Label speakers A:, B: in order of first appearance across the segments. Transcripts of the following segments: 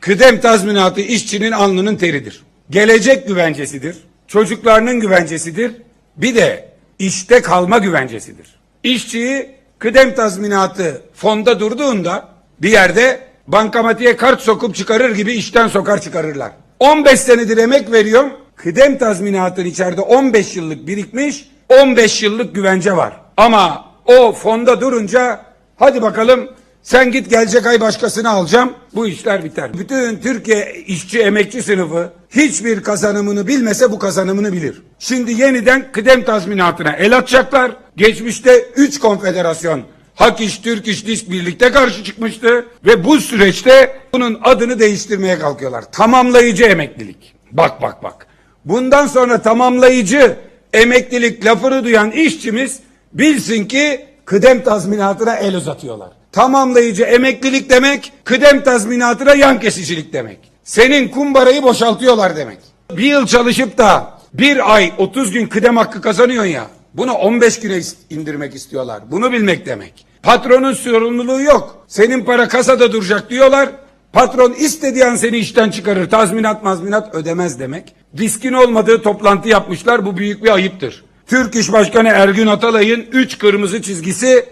A: Kıdem tazminatı işçinin alnının teridir. Gelecek güvencesidir. Çocuklarının güvencesidir. Bir de işte kalma güvencesidir. İşçiyi kıdem tazminatı fonda durduğunda bir yerde bankamatiğe kart sokup çıkarır gibi işten sokar çıkarırlar. 15 senedir emek veriyorum. Kıdem tazminatın içeride 15 yıllık birikmiş 15 yıllık güvence var. Ama o fonda durunca hadi bakalım sen git gelecek ay başkasını alacağım. Bu işler biter. Bütün Türkiye işçi emekçi sınıfı hiçbir kazanımını bilmese bu kazanımını bilir. Şimdi yeniden kıdem tazminatına el atacaklar. Geçmişte 3 konfederasyon Hak İş, Türk İş, DİSK birlikte karşı çıkmıştı ve bu süreçte bunun adını değiştirmeye kalkıyorlar. Tamamlayıcı emeklilik. Bak bak bak. Bundan sonra tamamlayıcı emeklilik lafını duyan işçimiz bilsin ki kıdem tazminatına el uzatıyorlar. Tamamlayıcı emeklilik demek, kıdem tazminatına yan kesicilik demek. Senin kumbarayı boşaltıyorlar demek. Bir yıl çalışıp da bir ay 30 gün kıdem hakkı kazanıyorsun ya. Bunu 15 güne indirmek istiyorlar. Bunu bilmek demek. Patronun sorumluluğu yok. Senin para kasada duracak diyorlar. Patron istediği an seni işten çıkarır. Tazminat mazminat ödemez demek. Diskin olmadığı toplantı yapmışlar. Bu büyük bir ayıptır. Türk İş Başkanı Ergün Atalay'ın 3 kırmızı çizgisi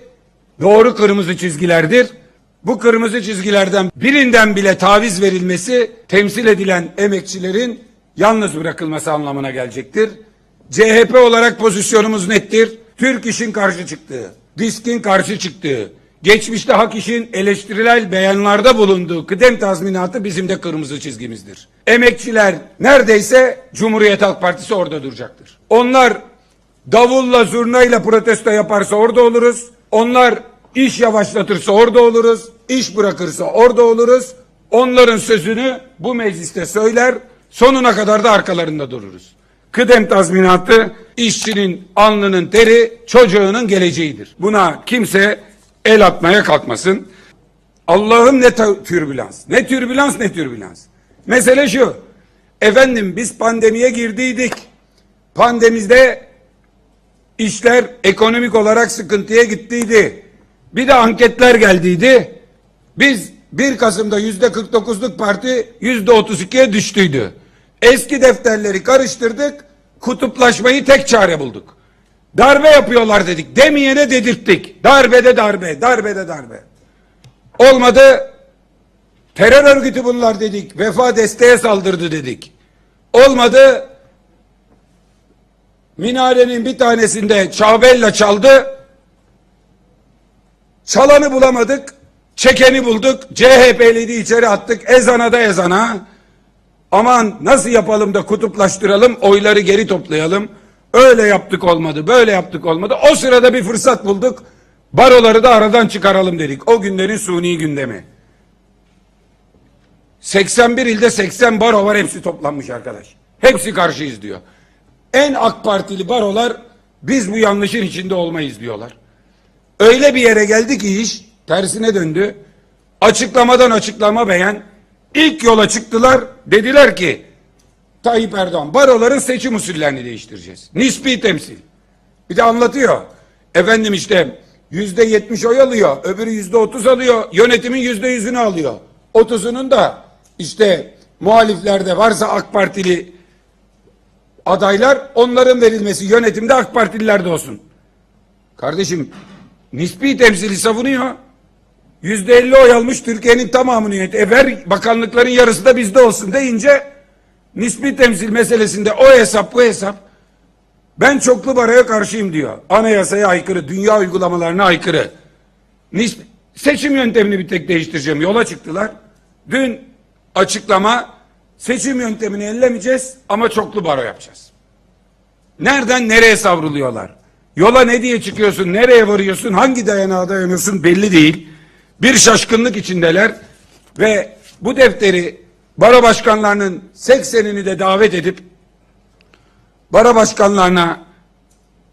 A: doğru kırmızı çizgilerdir. Bu kırmızı çizgilerden birinden bile taviz verilmesi temsil edilen emekçilerin yalnız bırakılması anlamına gelecektir. CHP olarak pozisyonumuz nettir. Türk İş'in karşı çıktığı, DİSK'in karşı çıktığı, geçmişte Hak İş'in eleştirel beyanlarda bulunduğu kıdem tazminatı bizim de kırmızı çizgimizdir. Emekçiler neredeyse Cumhuriyet Halk Partisi orada duracaktır. Onlar davulla zurnayla protesto yaparsa orada oluruz. Onlar iş yavaşlatırsa orada oluruz. İş bırakırsa orada oluruz. Onların sözünü bu mecliste söyler. Sonuna kadar da arkalarında dururuz. Kıdem tazminatı işçinin alnının teri çocuğunun geleceğidir. Buna kimse el atmaya kalkmasın. Allah'ım ne türbülans. Ne türbülans ne türbülans. Mesele şu. Efendim biz pandemiye girdiydik. Pandemide işler ekonomik olarak sıkıntıya gittiydi. Bir de anketler geldiydi. Biz 1 Kasım'da yüzde 49'luk parti yüzde 32'ye düştüydü. Eski defterleri karıştırdık. Kutuplaşmayı tek çare bulduk. Darbe yapıyorlar dedik. Demeyene dedirttik. Darbede darbe, darbede darbe. Olmadı. Terör örgütü bunlar dedik. Vefa desteğe saldırdı dedik. Olmadı. Minarenin bir tanesinde çabella çaldı. Çalanı bulamadık. Çekeni bulduk. CHP'liydi içeri attık. Ezana da ezana. Aman nasıl yapalım da kutuplaştıralım, oyları geri toplayalım. Öyle yaptık olmadı, böyle yaptık olmadı. O sırada bir fırsat bulduk. Baroları da aradan çıkaralım dedik. O günlerin suni gündemi. 81 ilde 80 baro var hepsi toplanmış arkadaş. Hepsi karşıyız diyor. En AK Partili barolar biz bu yanlışın içinde olmayız diyorlar. Öyle bir yere geldi ki iş tersine döndü. Açıklamadan açıklama beğen. İlk yola çıktılar. Dediler ki Tayyip Erdoğan baroların seçim usullerini değiştireceğiz. Nispi temsil. Bir de anlatıyor. Efendim işte yüzde yetmiş oy alıyor. Öbürü yüzde otuz alıyor. Yönetimin yüzde yüzünü alıyor. Otuzunun da işte muhaliflerde varsa AK Partili adaylar onların verilmesi yönetimde AK Partililer de olsun. Kardeşim nispi temsili savunuyor. Yüzde elli oy almış Türkiye'nin tamamını yönet. E ver bakanlıkların yarısı da bizde olsun deyince nispi temsil meselesinde o hesap bu hesap. Ben çoklu baraya karşıyım diyor. Anayasaya aykırı, dünya uygulamalarına aykırı. Nisp seçim yöntemini bir tek değiştireceğim. Yola çıktılar. Dün açıklama seçim yöntemini ellemeyeceğiz ama çoklu baro yapacağız. Nereden nereye savruluyorlar? Yola ne diye çıkıyorsun, nereye varıyorsun, hangi dayanağa dayanıyorsun belli değil. Bir şaşkınlık içindeler ve bu defteri baro başkanlarının 80'ini de davet edip baro başkanlarına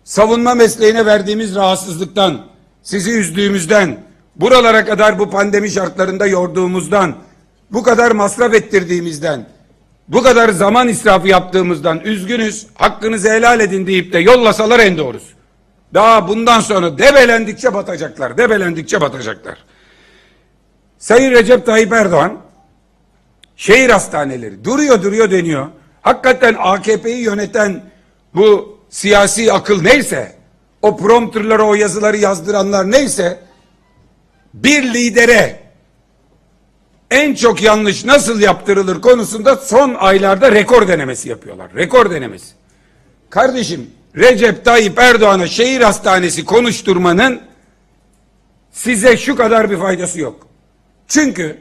A: savunma mesleğine verdiğimiz rahatsızlıktan, sizi üzdüğümüzden, buralara kadar bu pandemi şartlarında yorduğumuzdan, bu kadar masraf ettirdiğimizden, bu kadar zaman israfı yaptığımızdan üzgünüz, hakkınızı helal edin deyip de yollasalar en doğrusu. Daha bundan sonra debelendikçe batacaklar, debelendikçe batacaklar. Sayın Recep Tayyip Erdoğan şehir hastaneleri duruyor duruyor deniyor. Hakikaten AKP'yi yöneten bu siyasi akıl neyse, o prompterlara o yazıları yazdıranlar neyse, bir lidere en çok yanlış nasıl yaptırılır konusunda son aylarda rekor denemesi yapıyorlar. Rekor denemesi. Kardeşim Recep Tayyip Erdoğan'a şehir hastanesi konuşturmanın size şu kadar bir faydası yok. Çünkü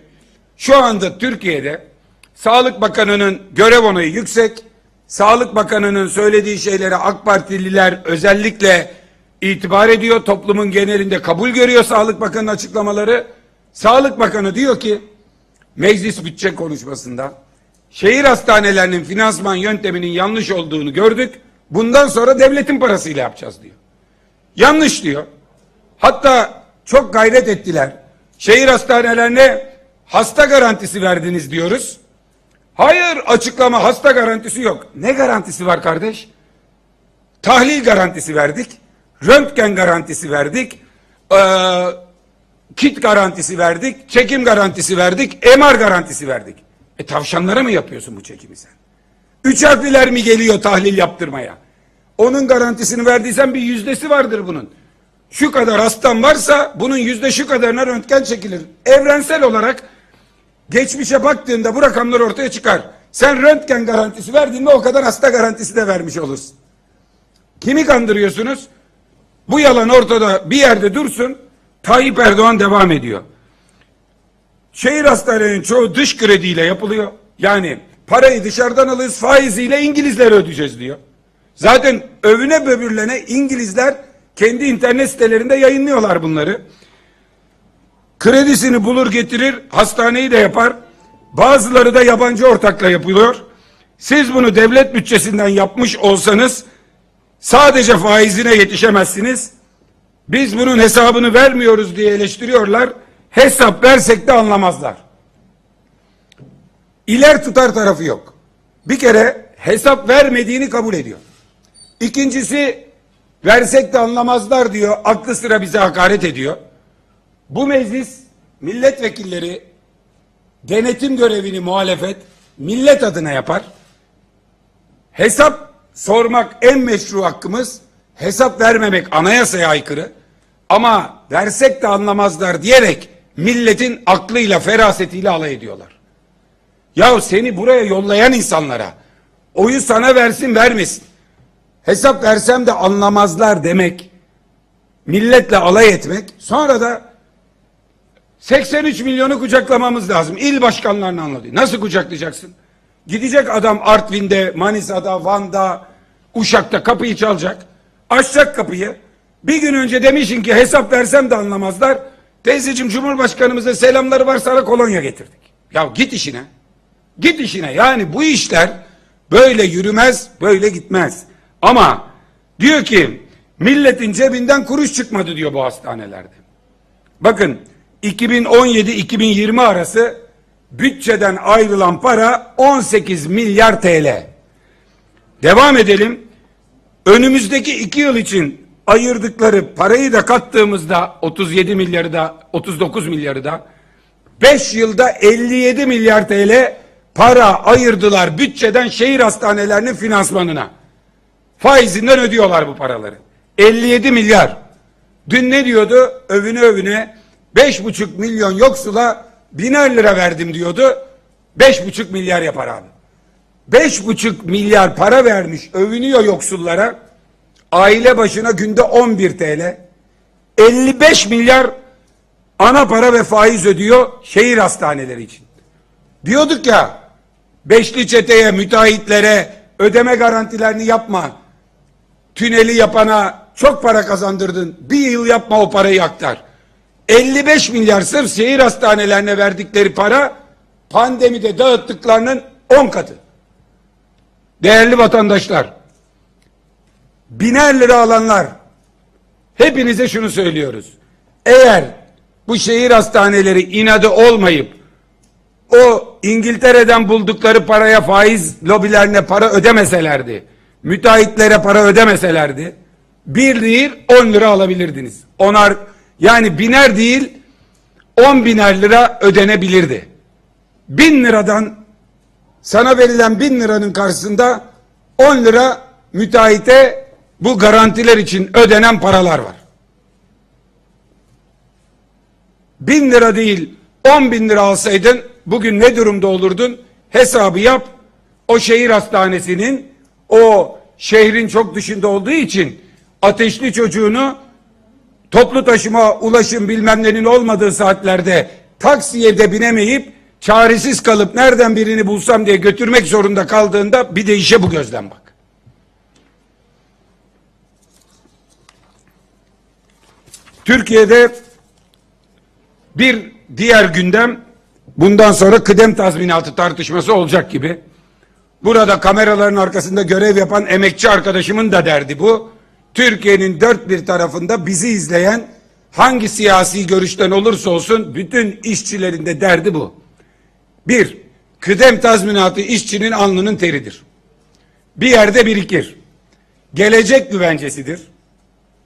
A: şu anda Türkiye'de Sağlık Bakanı'nın görev onayı yüksek. Sağlık Bakanı'nın söylediği şeylere AK Partililer özellikle itibar ediyor. Toplumun genelinde kabul görüyor Sağlık Bakanı'nın açıklamaları. Sağlık Bakanı diyor ki meclis bütçe konuşmasında şehir hastanelerinin finansman yönteminin yanlış olduğunu gördük. Bundan sonra devletin parasıyla yapacağız diyor. Yanlış diyor. Hatta çok gayret ettiler. Şehir hastanelerine hasta garantisi verdiniz diyoruz. Hayır açıklama hasta garantisi yok. Ne garantisi var kardeş? Tahlil garantisi verdik. Röntgen garantisi verdik. Ee, kit garantisi verdik. Çekim garantisi verdik. MR garantisi verdik. E tavşanlara mı yapıyorsun bu çekimi sen? Üç harfliler mi geliyor tahlil yaptırmaya? Onun garantisini verdiysen bir yüzdesi vardır bunun. Şu kadar hastan varsa bunun yüzde şu kadarına röntgen çekilir. Evrensel olarak geçmişe baktığında bu rakamlar ortaya çıkar. Sen röntgen garantisi verdiğinde o kadar hasta garantisi de vermiş olursun. Kimi kandırıyorsunuz? Bu yalan ortada bir yerde dursun. Tayyip Erdoğan devam ediyor. Şehir hastanelerinin çoğu dış krediyle yapılıyor. Yani parayı dışarıdan alırız faiziyle İngilizlere ödeyeceğiz diyor. Zaten övüne böbürlene İngilizler kendi internet sitelerinde yayınlıyorlar bunları. Kredisini bulur getirir, hastaneyi de yapar. Bazıları da yabancı ortakla yapılıyor. Siz bunu devlet bütçesinden yapmış olsanız sadece faizine yetişemezsiniz. Biz bunun hesabını vermiyoruz diye eleştiriyorlar. Hesap versek de anlamazlar. İler tutar tarafı yok. Bir kere hesap vermediğini kabul ediyor. İkincisi versek de anlamazlar diyor. Aklı sıra bize hakaret ediyor. Bu meclis milletvekilleri denetim görevini muhalefet millet adına yapar. Hesap sormak en meşru hakkımız. Hesap vermemek anayasaya aykırı. Ama versek de anlamazlar diyerek milletin aklıyla ferasetiyle alay ediyorlar. Ya seni buraya yollayan insanlara oyu sana versin vermesin. Hesap versem de anlamazlar demek. Milletle alay etmek. Sonra da 83 milyonu kucaklamamız lazım. İl başkanlarını anladı. Nasıl kucaklayacaksın? Gidecek adam Artvin'de, Manisa'da, Van'da, Uşak'ta kapıyı çalacak. Açacak kapıyı. Bir gün önce demişin ki hesap versem de anlamazlar. Teyzeciğim Cumhurbaşkanımıza selamları var sana kolonya getirdik. Ya git işine. Git işine. Yani bu işler böyle yürümez, böyle gitmez. Ama diyor ki milletin cebinden kuruş çıkmadı diyor bu hastanelerde. Bakın 2017-2020 arası bütçeden ayrılan para 18 milyar TL. Devam edelim. Önümüzdeki iki yıl için ayırdıkları parayı da kattığımızda 37 milyarı da 39 milyarı da 5 yılda 57 milyar TL para ayırdılar bütçeden şehir hastanelerinin finansmanına. Faizinden ödüyorlar bu paraları. 57 milyar. Dün ne diyordu? Övüne övüne beş buçuk milyon yoksula biner lira verdim diyordu. Beş buçuk milyar yapar abi. Beş buçuk milyar para vermiş övünüyor yoksullara. Aile başına günde 11 TL. 55 milyar ana para ve faiz ödüyor şehir hastaneleri için. Diyorduk ya beşli çeteye, müteahhitlere ödeme garantilerini yapma. Tüneli yapana çok para kazandırdın. Bir yıl yapma o parayı aktar. 55 milyar sırf şehir hastanelerine verdikleri para pandemide dağıttıklarının 10 katı. Değerli vatandaşlar, biner lira alanlar, hepinize şunu söylüyoruz. Eğer bu şehir hastaneleri inadı olmayıp, o İngiltere'den buldukları paraya faiz lobilerine para ödemeselerdi, müteahhitlere para ödemeselerdi, bir değil 10 lira alabilirdiniz. Onar yani biner değil 10 biner lira ödenebilirdi. Bin liradan sana verilen bin liranın karşısında 10 lira müteahhite bu garantiler için ödenen paralar var. Bin lira değil 10 bin lira alsaydın bugün ne durumda olurdun hesabı yap o şehir hastanesinin o şehrin çok dışında olduğu için ateşli çocuğunu toplu taşıma ulaşım bilmem nenin olmadığı saatlerde taksiye de binemeyip çaresiz kalıp nereden birini bulsam diye götürmek zorunda kaldığında bir de işe bu gözden bak. Türkiye'de bir diğer gündem bundan sonra kıdem tazminatı tartışması olacak gibi. Burada kameraların arkasında görev yapan emekçi arkadaşımın da derdi bu. Türkiye'nin dört bir tarafında bizi izleyen hangi siyasi görüşten olursa olsun bütün işçilerin de derdi bu. Bir, kıdem tazminatı işçinin alnının teridir. Bir yerde birikir. Gelecek güvencesidir.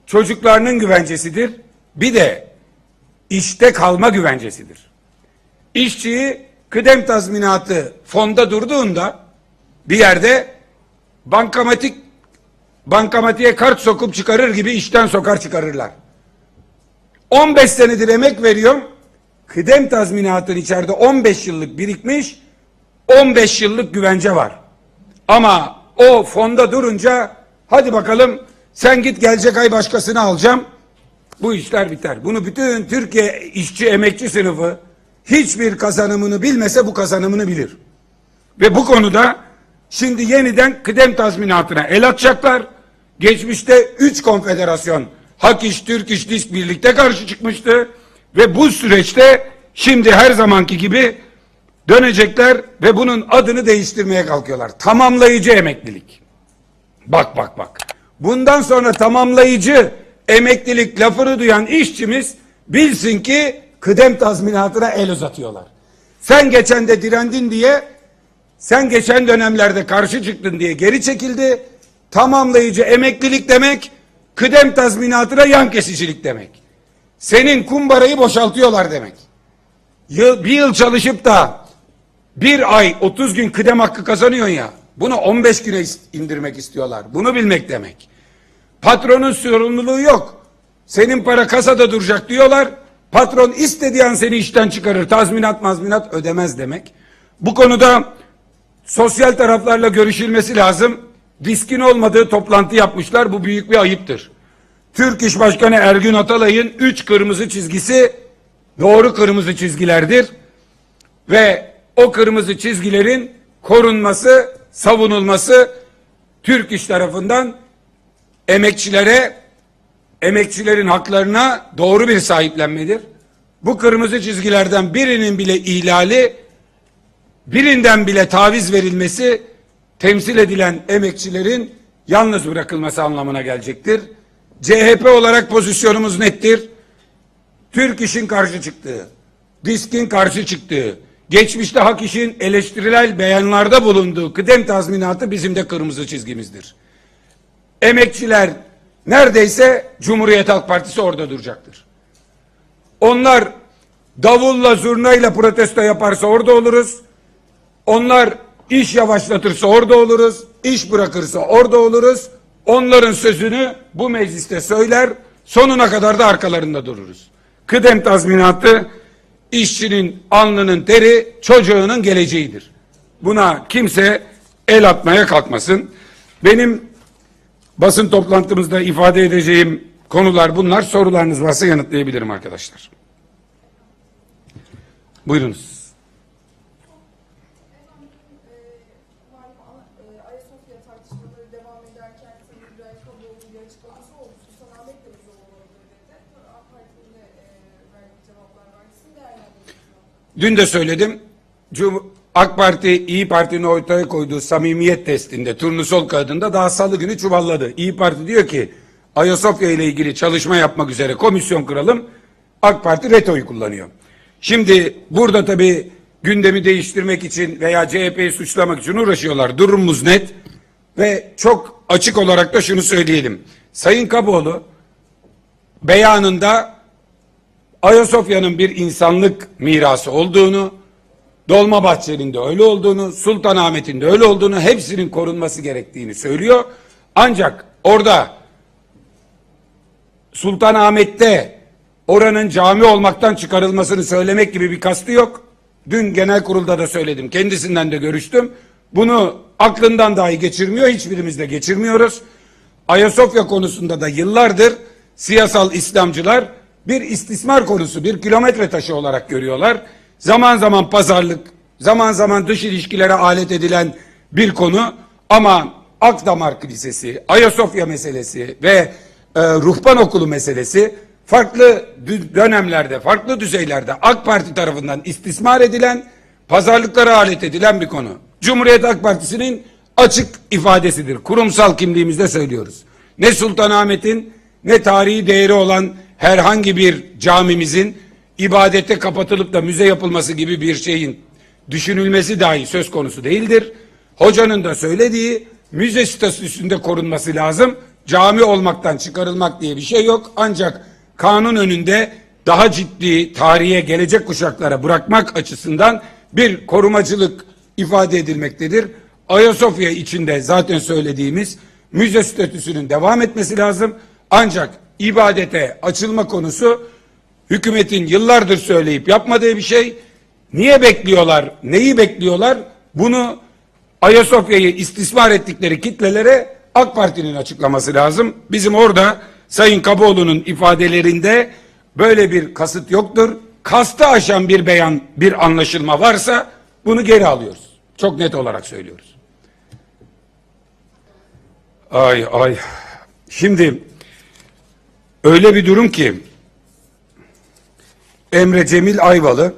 A: Çocuklarının güvencesidir. Bir de işte kalma güvencesidir. İşçiyi kıdem tazminatı fonda durduğunda bir yerde bankamatik bankamatiğe kart sokup çıkarır gibi işten sokar çıkarırlar. 15 senedir emek veriyorum. Kıdem tazminatın içeride 15 yıllık birikmiş 15 yıllık güvence var. Ama o fonda durunca hadi bakalım sen git gelecek ay başkasını alacağım. Bu işler biter. Bunu bütün Türkiye işçi emekçi sınıfı hiçbir kazanımını bilmese bu kazanımını bilir. Ve bu konuda şimdi yeniden kıdem tazminatına el atacaklar. Geçmişte üç konfederasyon Hak İş, Türk İş, Disk birlikte karşı çıkmıştı. Ve bu süreçte şimdi her zamanki gibi dönecekler ve bunun adını değiştirmeye kalkıyorlar. Tamamlayıcı emeklilik. Bak bak bak. Bundan sonra tamamlayıcı emeklilik lafını duyan işçimiz bilsin ki kıdem tazminatına el uzatıyorlar. Sen geçen de direndin diye sen geçen dönemlerde karşı çıktın diye geri çekildi. Tamamlayıcı emeklilik demek kıdem tazminatına yan kesicilik demek. Senin kumbarayı boşaltıyorlar demek. Yıl, bir yıl çalışıp da bir ay 30 gün kıdem hakkı kazanıyorsun ya. Bunu 15 güne indirmek istiyorlar. Bunu bilmek demek. Patronun sorumluluğu yok. Senin para kasada duracak diyorlar. Patron istediği an seni işten çıkarır. Tazminat mazminat ödemez demek. Bu konuda sosyal taraflarla görüşülmesi lazım. Diskin olmadığı toplantı yapmışlar. Bu büyük bir ayıptır. Türk İş Başkanı Ergün Atalay'ın üç kırmızı çizgisi doğru kırmızı çizgilerdir. Ve o kırmızı çizgilerin korunması, savunulması Türk İş tarafından emekçilere, emekçilerin haklarına doğru bir sahiplenmedir. Bu kırmızı çizgilerden birinin bile ihlali, birinden bile taviz verilmesi temsil edilen emekçilerin yalnız bırakılması anlamına gelecektir. CHP olarak pozisyonumuz nettir. Türk İş'in karşı çıktığı, DİSK'in karşı çıktığı, geçmişte Hak İş'in eleştiriler beyanlarda bulunduğu kıdem tazminatı bizim de kırmızı çizgimizdir. Emekçiler neredeyse Cumhuriyet Halk Partisi orada duracaktır. Onlar davulla zurnayla protesto yaparsa orada oluruz. Onlar iş yavaşlatırsa orada oluruz. İş bırakırsa orada oluruz. Onların sözünü bu mecliste söyler. Sonuna kadar da arkalarında dururuz. Kıdem tazminatı işçinin alnının teri çocuğunun geleceğidir. Buna kimse el atmaya kalkmasın. Benim basın toplantımızda ifade edeceğim konular bunlar. Sorularınız varsa yanıtlayabilirim arkadaşlar. Buyurunuz.
B: Malum e, Ayasofya tartışmaları devam ederken Sayın İbrahim Kaboğlu'nun bir açıklaması oldu. Sultan Ahmet de bize olabilir dedi. AK Parti'nin de e, verdiği cevaplar var. Sizin değerlendiriyorsunuz.
A: Dün de söyledim. AK Parti İyi Parti'nin ortaya koyduğu samimiyet testinde turnusol kağıdında daha salı günü çuvalladı. İyi Parti diyor ki Ayasofya ile ilgili çalışma yapmak üzere komisyon kuralım. AK Parti retoyu kullanıyor. Şimdi burada tabii gündemi değiştirmek için veya CHP'yi suçlamak için uğraşıyorlar. Durumumuz net ve çok açık olarak da şunu söyleyelim. Sayın Kaboğlu beyanında Ayasofya'nın bir insanlık mirası olduğunu, Dolmabahçe'nin de öyle olduğunu, Sultanahmet'in de öyle olduğunu, hepsinin korunması gerektiğini söylüyor. Ancak orada Sultanahmet'te oranın cami olmaktan çıkarılmasını söylemek gibi bir kastı yok. Dün genel kurulda da söyledim. Kendisinden de görüştüm. Bunu aklından dahi geçirmiyor. Hiçbirimiz de geçirmiyoruz. Ayasofya konusunda da yıllardır siyasal İslamcılar bir istismar konusu, bir kilometre taşı olarak görüyorlar. Zaman zaman pazarlık, zaman zaman dış ilişkilere alet edilen bir konu ama Akdamar Kilisesi, Ayasofya meselesi ve e, ruhban okulu meselesi farklı dönemlerde, farklı düzeylerde AK Parti tarafından istismar edilen, pazarlıklara alet edilen bir konu. Cumhuriyet Halk Partisi'nin açık ifadesidir. Kurumsal kimliğimizde söylüyoruz. Ne Sultanahmet'in ne tarihi değeri olan herhangi bir camimizin ibadete kapatılıp da müze yapılması gibi bir şeyin düşünülmesi dahi söz konusu değildir. Hocanın da söylediği müze statüsünde korunması lazım. Cami olmaktan çıkarılmak diye bir şey yok. Ancak kanun önünde daha ciddi tarihe gelecek kuşaklara bırakmak açısından bir korumacılık ifade edilmektedir. Ayasofya içinde zaten söylediğimiz müze statüsünün devam etmesi lazım. Ancak ibadete açılma konusu hükümetin yıllardır söyleyip yapmadığı bir şey. Niye bekliyorlar? Neyi bekliyorlar? Bunu Ayasofya'yı istismar ettikleri kitlelere AK Parti'nin açıklaması lazım. Bizim orada Sayın Kaboğlu'nun ifadelerinde böyle bir kasıt yoktur. Kastı aşan bir beyan, bir anlaşılma varsa bunu geri alıyoruz. Çok net olarak söylüyoruz. Ay ay. Şimdi öyle bir durum ki Emre Cemil Ayvalı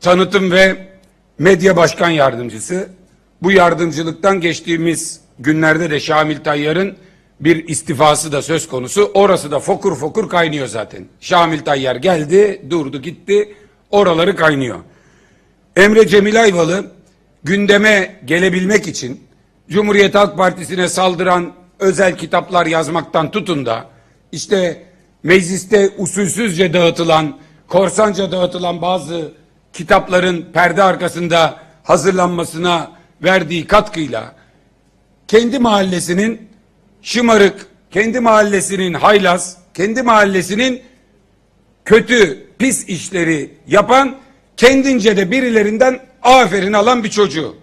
A: tanıtım ve medya başkan yardımcısı. Bu yardımcılıktan geçtiğimiz günlerde de Şamil Tayyar'ın bir istifası da söz konusu. Orası da fokur fokur kaynıyor zaten. Şamil Tayyar geldi, durdu gitti. Oraları kaynıyor. Emre Cemil Ayvalı gündeme gelebilmek için Cumhuriyet Halk Partisi'ne saldıran özel kitaplar yazmaktan tutun da işte mecliste usulsüzce dağıtılan, korsanca dağıtılan bazı kitapların perde arkasında hazırlanmasına verdiği katkıyla kendi mahallesinin şımarık, kendi mahallesinin haylaz, kendi mahallesinin kötü, pis işleri yapan, kendince de birilerinden aferin alan bir çocuğu.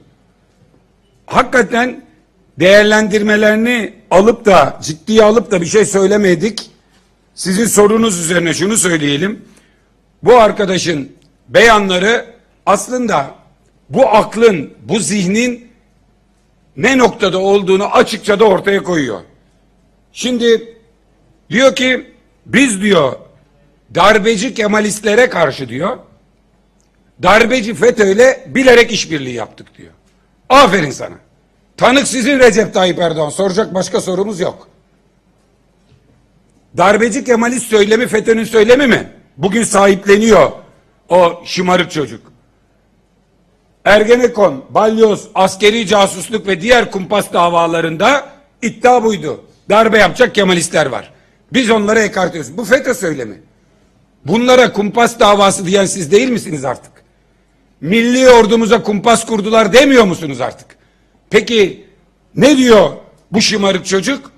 A: Hakikaten değerlendirmelerini alıp da ciddiye alıp da bir şey söylemedik. Sizin sorunuz üzerine şunu söyleyelim. Bu arkadaşın beyanları aslında bu aklın, bu zihnin ne noktada olduğunu açıkça da ortaya koyuyor. Şimdi diyor ki biz diyor darbeci Kemalistlere karşı diyor darbeci FETÖ'yle bilerek işbirliği yaptık diyor. Aferin sana. Tanık sizin Recep Tayyip Erdoğan. Soracak başka sorumuz yok. Darbeci Kemalist söylemi FETÖ'nün söylemi mi? Bugün sahipleniyor o şımarık çocuk. Ergenekon, balyoz, askeri casusluk ve diğer kumpas davalarında iddia buydu. Darbe yapacak Kemalistler var. Biz onlara ekart ediyoruz. Bu FETÖ söylemi. Bunlara kumpas davası diyen siz değil misiniz artık? Milli ordumuza kumpas kurdular demiyor musunuz artık? Peki ne diyor bu şımarık çocuk?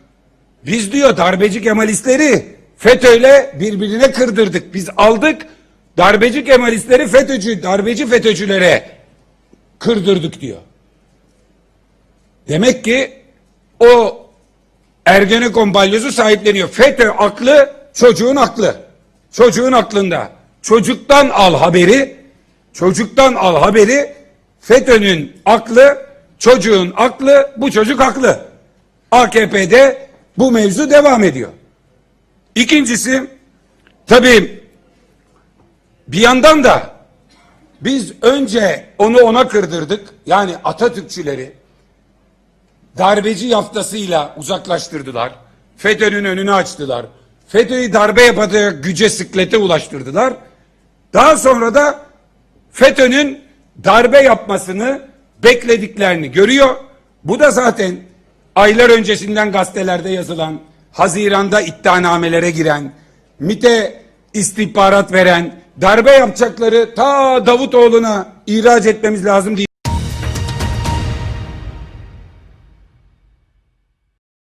A: Biz diyor darbeci Kemalistleri FETÖ'yle birbirine kırdırdık. Biz aldık darbeci Kemalistleri FETÖ'cü, darbeci FETÖ'cülere kırdırdık diyor. Demek ki o Ergenekon balyozu sahipleniyor. FETÖ aklı çocuğun aklı. Çocuğun aklında. Çocuktan al haberi. Çocuktan al haberi. FETÖ'nün aklı, çocuğun aklı, bu çocuk haklı. AKP'de bu mevzu devam ediyor. İkincisi tabii bir yandan da biz önce onu ona kırdırdık. Yani Atatürkçüleri darbeci yaftasıyla uzaklaştırdılar. FETÖ'nün önünü açtılar. FETÖ'yü darbe yapacağı güce sıklete ulaştırdılar. Daha sonra da FETÖ'nün darbe yapmasını beklediklerini görüyor. Bu da zaten aylar öncesinden gazetelerde yazılan, Haziran'da iddianamelere giren, MIT'e istihbarat veren, darbe yapacakları ta Davutoğlu'na ihraç etmemiz lazım diye